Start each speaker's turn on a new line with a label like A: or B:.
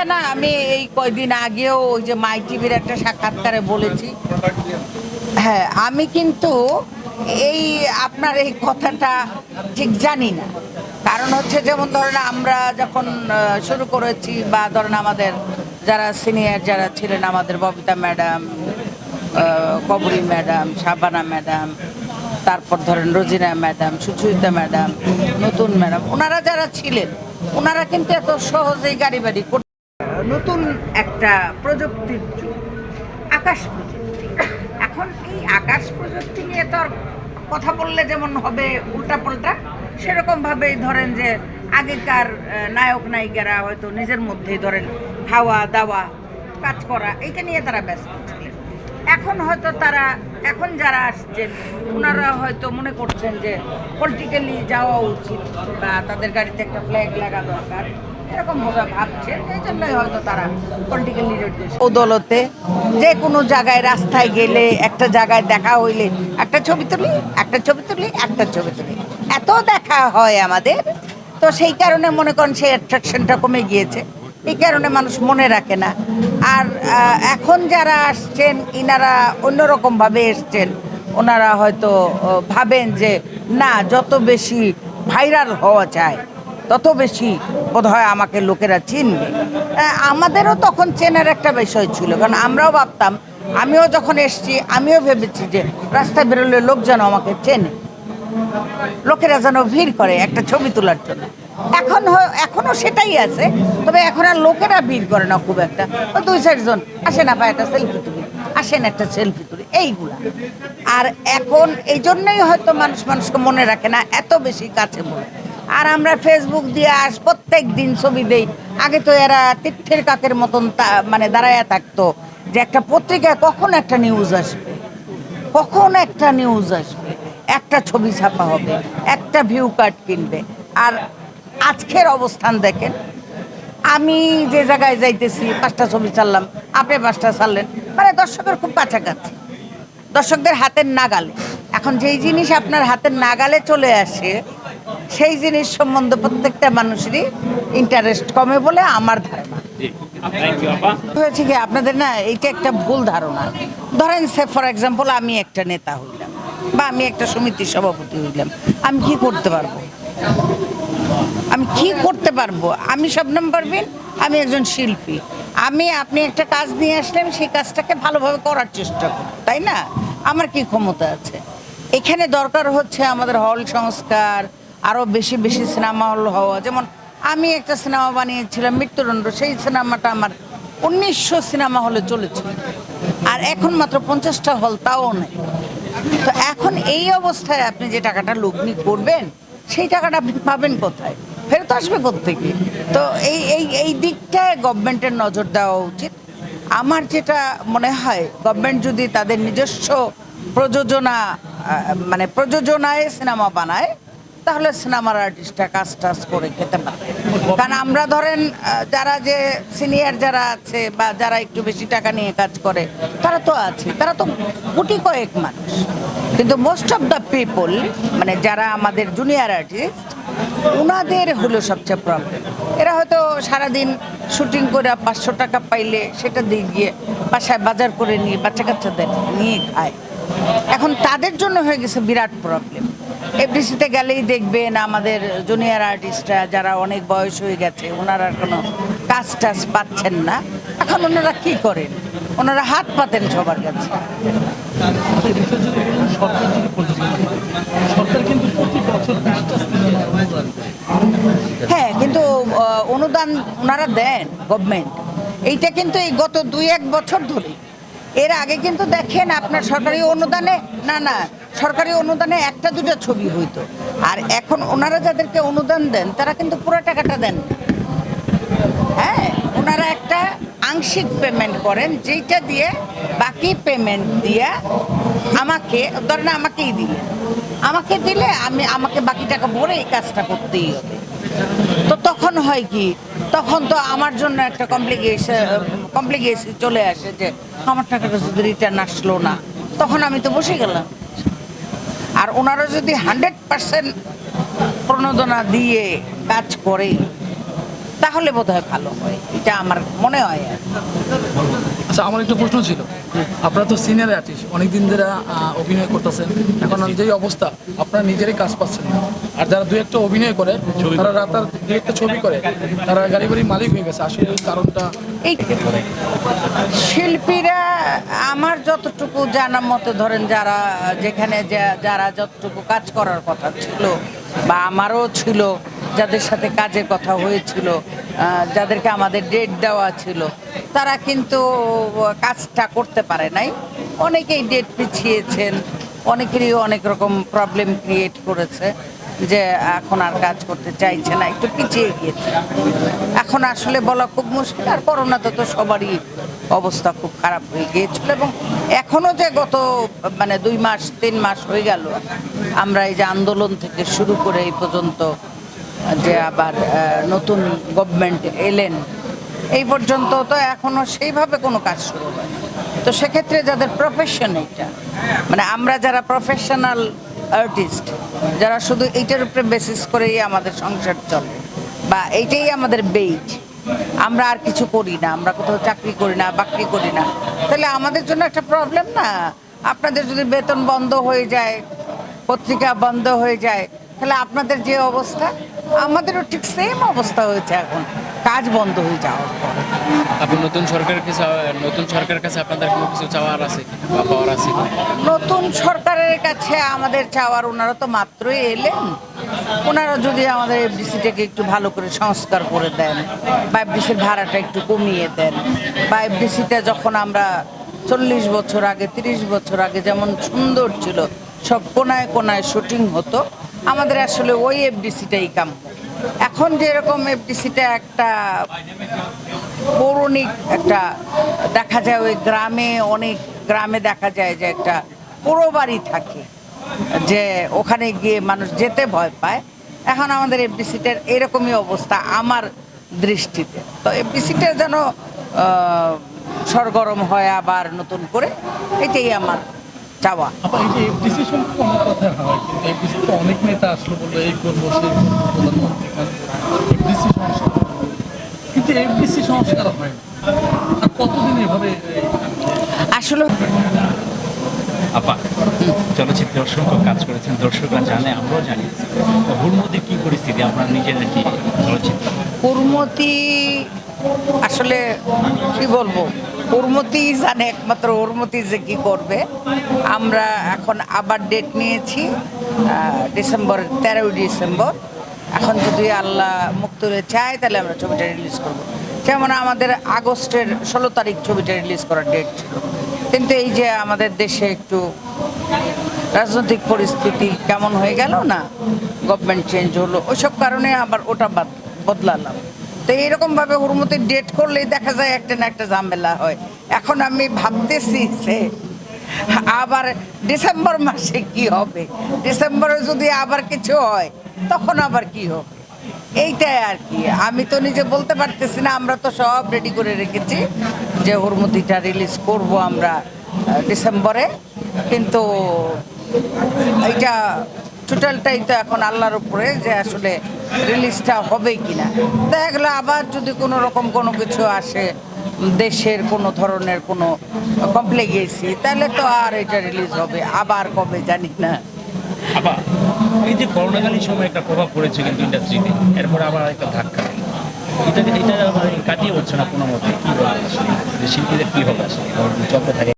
A: এইটা না, আমি এই কয়দিন আগেও ওই যে মাই টিভির একটা সাক্ষাৎকারে বলেছি। হ্যাঁ আমি কিন্তু এই আপনার এই কথাটা ঠিক জানি না। কারণ হচ্ছে যেমন ধরেন আমরা যখন শুরু করেছি বা ধরেন আমাদের যারা সিনিয়র যারা ছিলেন, আমাদের Babita madam Kabori madam, Shabana madam, তারপর ধরেন রোজিনা ম্যাডাম, সুচরিতা ম্যাডাম, নতুন ম্যাডাম, ওনারা যারা ছিলেন, ওনারা কিন্তু এত সহজেই গাড়ি বাড়ি নতুন একটা প্রযুক্তির যুগ, আকাশ প্রযুক্তি। এখন এই আকাশ প্রযুক্তি নিয়ে তো কথা বললে যেমন হবে উল্টাপাল্টা সেরকম ভাবেই ধরেন যে আগেকার নায়ক নায়িকারা হয়তো নিজের মধ্যেই ধরেন খাওয়া দাওয়া, কাজ করা, এইটা নিয়ে তারা ব্যস্ত ছিলেন। এখন হয়তো তারা, এখন যারা আসছেন, ওনারা হয়তো মনে করছেন যে পলিটিক্যালি যাওয়া উচিত বা তাদের গাড়িতে একটা ফ্ল্যাগ লাগা দরকার। এরকম এই জন্যই হয়তো তারা পলিটিক্যাল লিডারদের যে কোনো জায়গায় রাস্তায় গেলে, একটা জায়গায় দেখা হইলে, একটা ছবি তুলি, একটা ছবি তুলি, একটা ছবি তুলি। এত দেখা হয় আমাদের। তো সেই কারণে মনে করেন সেই অ্যাট্রাকশনটা কমে গিয়েছে। এই কারণে মানুষ মনে রাখে না। আর এখন যারা আসছেন, ইনারা অন্যরকমভাবে এসছেন, ওনারা হয়তো ভাবেন যে না, যত বেশি ভাইরাল হওয়া চায় তত বেশি বোধহয় আমাকে লোকেরা চিনবে। আমাদেরও তখন চেনার একটা বিষয় ছিল, কারণ আমরাও ভাবতাম, আমিও যখন এসছি, আমিও ভেবেছি যে রাস্তায় বেরোলে লোক যেন আমাকে চেনে। লোকেরা যেন ভিড় করে একটা ছবি তোলার জন্য। এখন হ- এখনও সেটাই আছে, তবে এখন আর লোকেরা ভিড় করে না খুব একটা। দুই চারজন আসে না আপা, একটা সেলফি তুলি, আসেন একটা সেলফি তুলি, এইগুলা। আর এখন এই জন্যই হয়তো মানুষ মানুষকে মনে রাখে না, এত বেশি কাছে বলে আর আমরা ফেসবুক দিয়ে আস প্রত্যেক দিন ছবি দেই। আগে তো এরা তীর্থের কাকের মতন মানে দাঁড়ায় থাকতো যে একটা পত্রিকায় কখন একটা নিউজ আসবে? কখন একটা নিউজ আসবে? একটা ছবি ছাপা হবে, একটা ভিউ কার্ড কিনবে। আর আজকের অবস্থান দেখেন, আমি যে জায়গায় যাইতেছি, পাঁচটা ছবি ছাড়লাম আপনি পাঁচটা ছাড়লেন। মানে দর্শকের খুব কাছাকাছি। দর্শকদের হাতের নাগালে। এখন যেই জিনিস আপনার হাতের নাগালে চলে আসে সেই জিনিস সম্বন্ধে প্রত্যেকটা মানুষেরই ইন্টারেস্ট কমে বলে আমার ধারণা। হয়েছে কি আপনাদের না এইটা একটা ভুল ধারণা। ধরেন সে ফর এক্সাম্পল আমি একটা নেতা হইলাম বা আমি একটা সমিতির সভাপতি হইলাম আমি কি করতে পারব? আমি কি করতে পারব? আমি শবনম পারবেন আমি একজন শিল্পী। আমি আপনি একটা কাজ নিয়ে আসলেন সেই কাজটাকে ভালোভাবে করার চেষ্টা করব তাই না? আমার কি ক্ষমতা আছে? এখানে দরকার হচ্ছে আমাদের হল সংস্কার আরও বেশি বেশি সিনেমা হল হওয়া। যেমন আমি একটা সিনেমা বানিয়েছিলাম, মৃত্যুদণ্ড। সেই সিনেমাটা আমার উনিশশো সিনেমা হলে চলেছে আর এখন মাত্র পঞ্চাশটা হল, তাও নেই। তো এখন এই অবস্থায় আপনি যে টাকাটা লগ্নি করবেন, সেই টাকাটা আপনি পাবেন কোথায়? ফেরত আসবে কোথেকে তো এই এই এই দিকটায় গভর্নমেন্টের নজর দেওয়া উচিত। আমার যেটা মনে হয়, গভর্নমেন্ট যদি তাদের নিজস্ব প্রযোজনা মানে প্রযোজনায় সিনেমা বানায় তাহলে সিনেমার আর্টিস্টরা কাজ টাজ করে খেতে পারে। কারণ আমরা ধরেন যারা যে সিনিয়র যারা আছে বা যারা একটু বেশি টাকা নিয়ে কাজ করে, তারা তো আছে, তারা তো গুটি কয়েক মানুষ। কিন্তু মোস্ট অফ দ্য পিপল মানে যারা আমাদের জুনিয়র আর্টিস্ট ওনাদের হলো সবচেয়ে প্রবলেম এরা হয়তো সারাদিন শুটিং করে পাঁচশো টাকা পাইলে সেটা দিয়ে গিয়ে বাসায় বাজার করে নিয়ে বাচ্চা কাচ্চাদের নিয়ে খায়। এখন তাদের জন্য হয়ে গেছে বিরাট প্রবলেম এফডিসিতে গেলেই দেখবেন আমাদের জুনিয়র আর্টিস্টরা যারা অনেক বয়স হয়ে গেছে, ওনারা কোনো কাজ টাজ পাচ্ছেন না। এখন ওনারা কি করেন? ওনারা হাত পাতেন সবার কাছে। হ্যাঁ কিন্তু অনুদান ওনারা দেন গভর্নমেন্ট এইটা কিন্তু এই গত দুই এক বছর ধরে। এর আগে কিন্তু দেখেন আপনার সরকারি অনুদানে, না না সরকারি অনুদানে একটা দুটো ছবি হইতো। আর এখন ওনারা যাদেরকে অনুদান দেন, তারা কিন্তু পুরো টাকাটা দেন। হ্যাঁ ওনারা একটা আংশিক পেমেন্ট করেন, যেইটা দিয়ে বাকি পেমেন্ট দিয়ে আমাকে, ধরেন আমাকেই দিলে। আমাকে দিলে আমি, আমাকে বাকি টাকা ভরে এই কাজটা করতেই হবে। তো তখন হয় কি, তখন তো আমার জন্য একটা কমপ্লিকেশন কমপ্লিকেশন চলে আসে যে, আমার টাকাটা যদি রিটার্ন আসলো না। তখন আমি তো বসে গেলাম। আর ওনারা যদি হান্ড্রেড পার্সেন্ট প্রণোদনা দিয়ে কাজ করে, তাহলে বোধহয় ভালো হয় এটা আমার মনে হয়।
B: আচ্ছা আমার একটা প্রশ্ন ছিল। আপনারা তো সিনিয়র আর্টিস্ট অনেকদিন ধরে অভিনয় করতেছেন। এখন যেই অবস্থা আপনারা নিজেরই কাজ পাচ্ছেন না। আর যারা দু একটা অভিনয় করে তারা রাতার দু একটা ছবি করে তারা গাড়ি বাড়ির মালিক হয়ে গেছে। আসলে এই কারণটা
A: এই শিল্পীরা আমার যতটুকু জানার মতো ধরেন যারা যেখানে যারা যতটুকু কাজ করার কথা ছিল বা আমারও ছিল যাদের সাথে কাজের কথা হয়েছিল যাদেরকে আমাদের ডেট দেওয়া ছিল, তারা কিন্তু কাজটা করতে পারে নাই। অনেকেই ডেট পিছিয়েছেন, অনেকেরই অনেক রকম প্রবলেম ক্রিয়েট করেছে যে এখন আর কাজ করতে চাইছে না, একটু পিছিয়ে গিয়েছে। এখন আসলে বলা খুব মুশকিল, আর করোনাতে তো সবারই অবস্থা খুব খারাপ হয়ে গিয়েছিল, এবং এখনও যে গত মানে দুই মাস, তিন মাস হয়ে গেল, আমরা এই যে আন্দোলন থেকে শুরু করে এই পর্যন্ত যে আবার নতুন গভর্নমেন্ট এলেন, এই পর্যন্ত তো এখনও সেইভাবে কোনো কাজ শুরু হয় তো সেক্ষেত্রে যাদের প্রফেশন এইটা মানে আমরা যারা প্রফেশনাল আর্টিস্ট যারা শুধু এইটার উপরে বেসিস করেই আমাদের সংসার চলে, বা এইটাই আমাদের বেইট আমরা আর কিছু করি না, আমরা কোথাও চাকরি করি না, বাকরি করি না, তাহলে আমাদের জন্য একটা প্রবলেম না? আপনাদের যদি বেতন বন্ধ হয়ে যায়, পত্রিকা বন্ধ হয়ে যায়, তাহলে আপনাদের যে অবস্থা? আমাদেরও ঠিক সেম অবস্থা হয়েছে এখন। কাজ বন্ধ হয়ে যাওয়ার পর।
C: আপনি নতুন সরকারের কাছে নতুন সরকারের কাছে আপনাদের কোনো কিছু চাওয়ার আছে বা পাওয়ার আছে?
A: নতুন সরকারের কাছে আমাদের চাওয়ার ওনারা তো মাত্রই এলেন। ওনারা যদি আমাদের এফডিসিটাকে একটু ভালো করে সংস্কার করে দেন বা এফডিসির ভাড়াটা একটু কমিয়ে দেন। বা এফডিসিটা যখন আমরা চল্লিশ বছর আগে তিরিশ বছর আগে যেমন সুন্দর ছিল সব কোনায় কোনায় শুটিং হতো আমাদের আসলে ওই এফডিসিটাই কাম এখন যেরকম এফডিসিটা একটা পৌরাণিক একটা দেখা যায়, ওই গ্রামে অনেক, গ্রামে দেখা যায় যে একটা পুরো বাড়ি থাকে, যে ওখানে গিয়ে মানুষ যেতে ভয় পায়। এখন আমাদের এফডিসিটার এরকমই অবস্থা আমার দৃষ্টিতে। তো এফডিসিটা যেন সরগরম হয় আবার নতুন করে, এটাই আমার চাওয়া।
B: এফডিসি তো অনেক নেতা আসলো বলল এই করব সেই করব প্রধানমন্ত্রী এফডিসি সংস্কার। কিন্তু এফডিসি সংস্কার হয় আর কতদিন এভাবে
A: আসলে
D: আপা চলচ্চিত্রে অসংখ্য কাজ করেছেন দর্শকরা জানে আমরাও জানি। তো হুড়মুড়ির কি পরিস্থিতি? আপনার নিজের কি চলচ্চিত্র?
A: কুরমতি আসলে কি বলব? উর্মতি জানে একমাত্র উর্মতি যে কি করবে? আমরা এখন আবার ডেট নিয়েছি ডিসেম্বর তেরোই ডিসেম্বর এখন যদি আল্লাহ মুক্তরে চায়, তাহলে আমরা ছবিটা রিলিজ করব। যেমন আমাদের আগস্টের ষোলো তারিখ ছবিটা রিলিজ করার ডেট ছিল। কিন্তু এই যে আমাদের দেশে একটু রাজনৈতিক পরিস্থিতি কেমন হয়ে গেল না গভর্নমেন্ট চেঞ্জ হলো, ওইসব কারণে আবার ওটা বাদ বদলালাম। তো এরকম ভাবে হুরমতির ডেট করলেই দেখা যায় একটা না একটা ঝামেলা হয়। এখন আমি ভাবতেছি যে আবার ডিসেম্বর মাসে কি হবে? ডিসেম্বরে যদি আবার কিছু হয়, তখন আবার কি হবে? এইটাই আর কি। আমি তো নিজে বলতে পারতেছি না, আমরা তো সব রেডি করে রেখেছি যে হুরমতিটা রিলিজ করব আমরা ডিসেম্বরে। কিন্তু এইটা টোটালটাই তো এখন আল্লাহর উপরে যে আসলে রিলিজটা হবে কিনা। দেখা গেলো আবার যদি কোনো রকম কোনো কিছু আসে, দেশের কোনো ধরনের কোনো কমপ্লেগেসি তাহলে তো আর এটা রিলিজ হবে। আবার কবে জানি না।
D: আপা এই যে করোনাকালীন সময় একটা প্রভাব পড়েছে কিন্তু ইন্ডাস্ট্রিতে এরপর আবার একটা ধাক্কা। এটা এটা মানে কাটিয়ে উঠছে না কোনো মতে? কি? যে শিল্পীদের কি হবে চলতে থাকে।